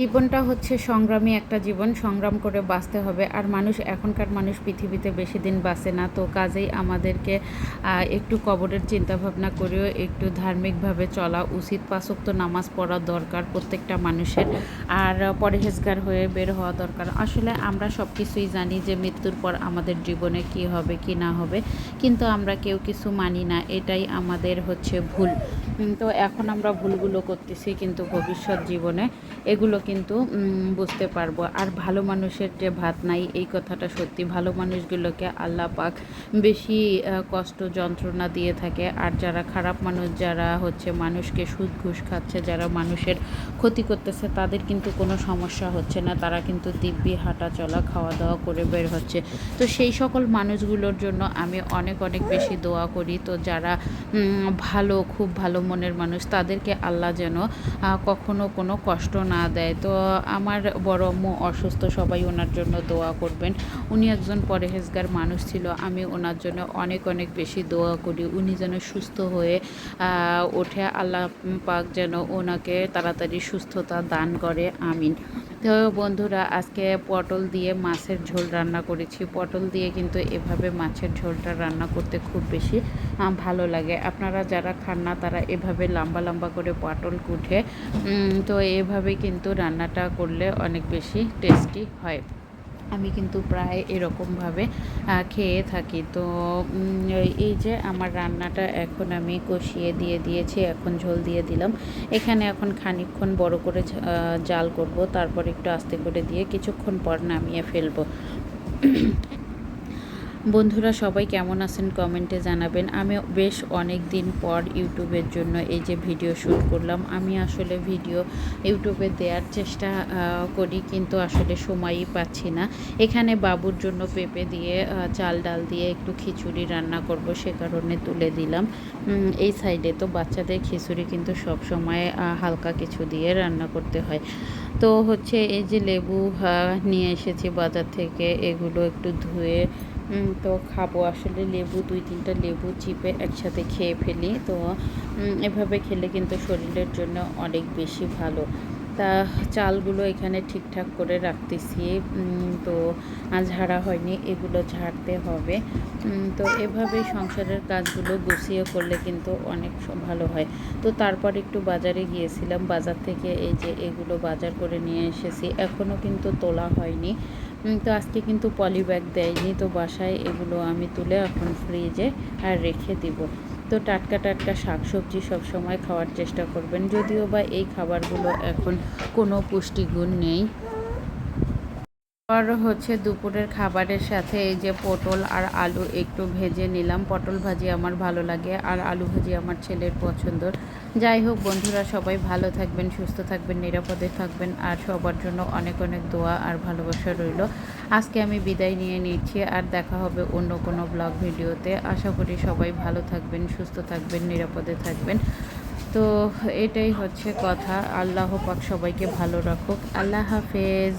জীবনটা হচ্ছে সংগ্রামী একটা জীবন, সংগ্রাম করে বাঁচতে হবে। আর মানুষ, এখনকার মানুষ পৃথিবীতে বেশি দিন বাঁচে না। তো কাজেই আমাদেরকে একটু কবরের চিন্তা ভাবনা করেও একটু ধার্মিকভাবে চলা উচিত। পাঁচক্ত নামাজ পড়া দরকার প্রত্যেকটা মানুষের। আর পরেহেজগার হয়ে বের হওয়া দরকার। আসলে আমরা সব কিছুই জানি যে মৃত্যুর পর আমাদের জীবনে কি হবে, কি না হবে। কিন্তু আমরা কেউ কিছু মানি না। এটাই আমাদের হচ্ছে ভুল। তো এখন আমরা ভুলগুলো করতেছি কিন্তু ভবিষ্যৎ জীবনে। এগুলো কিন্তু বুঝতে পারব। আর ভালো মানুষের যে ভাত নাই, এই কথাটা সত্যি। ভালো মানুষগুলোকে আল্লাহ পাক বেশি কষ্ট, যন্ত্রণা দিয়ে থাকে। আর যারা খারাপ মানুষ, যারা হচ্ছে মানুষকে সুদ ঘুষ খাচ্ছে, যারা মানুষের ক্ষতি করতেছে, তাদের কিন্তু কোনো সমস্যা হচ্ছে না। তারা কিন্তু দিব্যি হাঁটা চলা খাওয়া দাওয়া করে বের হচ্ছে। তো সেই সকল মানুষগুলোর জন্য আমি অনেক অনেক বেশি দোয়া করি। তো যারা ভালো, খুব ভালো মনের মানুষ, তাদেরকে আল্লাহ যেন কখনো কোনো কষ্ট না দেয়। তো আমার বড় মো অসুস্থ, সবাই ওনার জন্য দোয়া করবেন। উনি একজন পরেহেজগার মানুষ ছিল, আমি ওনার জন্য অনেক অনেক বেশি দোয়া করি। উনি যেন সুস্থ হয়ে ওঠে। আল্লাহ পাক যেন ওনাকে তাড়াতাড়ি সুস্থতা দান করে। আমিন। তো বন্ধুরা, আজকে পটল দিয়ে মাছের ঝোল রান্না করেছি। পটল দিয়ে কিন্তু এভাবে মাছের ঝোলটা রান্না করতে খুব বেশি ভালো লাগে। আপনারা যারা খান না, তারা এভাবে লম্বা লম্বা করে পটল কুঠে তো এভাবে কিন্তু রান্নাটা করলে অনেক বেশি টেস্টি হয়। আমি কিন্তু প্রায় এরকমভাবে খেয়ে থাকি। তো এই যে আমার রান্নাটা এখন আমি কষিয়ে দিয়ে দিয়েছি, এখন ঝোল দিয়ে দিলাম। এখানে এখন খানিকক্ষণ বড় করে জাল করব, তারপর একটু আস্তে করে দিয়ে কিছুক্ষণ পর নামিয়ে ফেলব। বন্ধুরা সবাই কেমন আছেন কমেন্টে জানাবেন। আমি বেশ অনেক দিন পর ইউটিউবের জন্য এই যে ভিডিও শ্যুট করলাম। আমি আসলে ভিডিও ইউটিউবে দেওয়ার চেষ্টা করি কিন্তু আসলে সময়ই পাচ্ছি না। এখানে বাবুর জন্য পেঁপে দিয়ে চাল ডাল দিয়ে একটু খিচুড়ি রান্না করব সে কারণে তুলে দিলাম। এই সাইডে তো বাচ্চাদের খিচুড়ি কিন্তু সব সময় হালকা কিছু দিয়ে রান্না করতে হয়। তো হচ্ছে এই যে লেবু নিয়ে এসেছি বাজার থেকে। এগুলো একটু ধুয়ে তো খাব। আসলে লেবু, দুই তিনটা লেবু চিপে একসাথে খেয়ে ফেলি। তো এভাবে খেলে কিন্তু শরীরের জন্য অনেক বেশি ভালো। তা চালগুলো এখানে ঠিকঠাক করে রাখতেছি। তো ঝাড়া হয়নি, এগুলো ঝাড়তে হবে। তো এভাবেই সংসারের কাজগুলো গুছিয়ে করলে কিন্তু অনেক ভালো হয়। তো তারপর একটু বাজারে গিয়েছিলাম, বাজার থেকে এই যে এগুলো বাজার করে নিয়ে এসেছি এখনও কিন্তু তোলা হয়নি। তো আজকে কিন্তু পলি ব্যাগ দেয়নি, তো বাসায় এগুলো আমি তুলে এখন ফ্রিজে আর রেখে দিব। তো টাটকা টাটকা শাকসবজি সবসময় খাওয়ার চেষ্টা করবেন, যদিও বা এই খাবারগুলো এখন কোনো পুষ্টিগুণ নেই। আর হচ্ছে দুপুরের খাবারের সাথে এই যে পটল আর আলু একটু ভেজে নিলাম। পটল ভাজি আমার ভালো লাগে আর আলু ভাজি আমার ছেলের পছন্দর। যাই হোক বন্ধুরা, সবাই ভালো থাকবেন, সুস্থ থাকবেন, নিরাপদে থাকবেন, আর সবার জন্য অনেক অনেক দোয়া আর ভালোবাসা রইল। আজকে আমি বিদায় নিয়ে নিচ্ছি, আর দেখা হবে অন্য কোনো ব্লগ ভিডিওতে। আশা করি সবাই ভালো থাকবেন, সুস্থ থাকবেন, নিরাপদে থাকবেন। তো এটাই হচ্ছে কথা। আল্লাহ পাক সবাইকে ভালো রাখুক। আল্লাহ হাফেজ।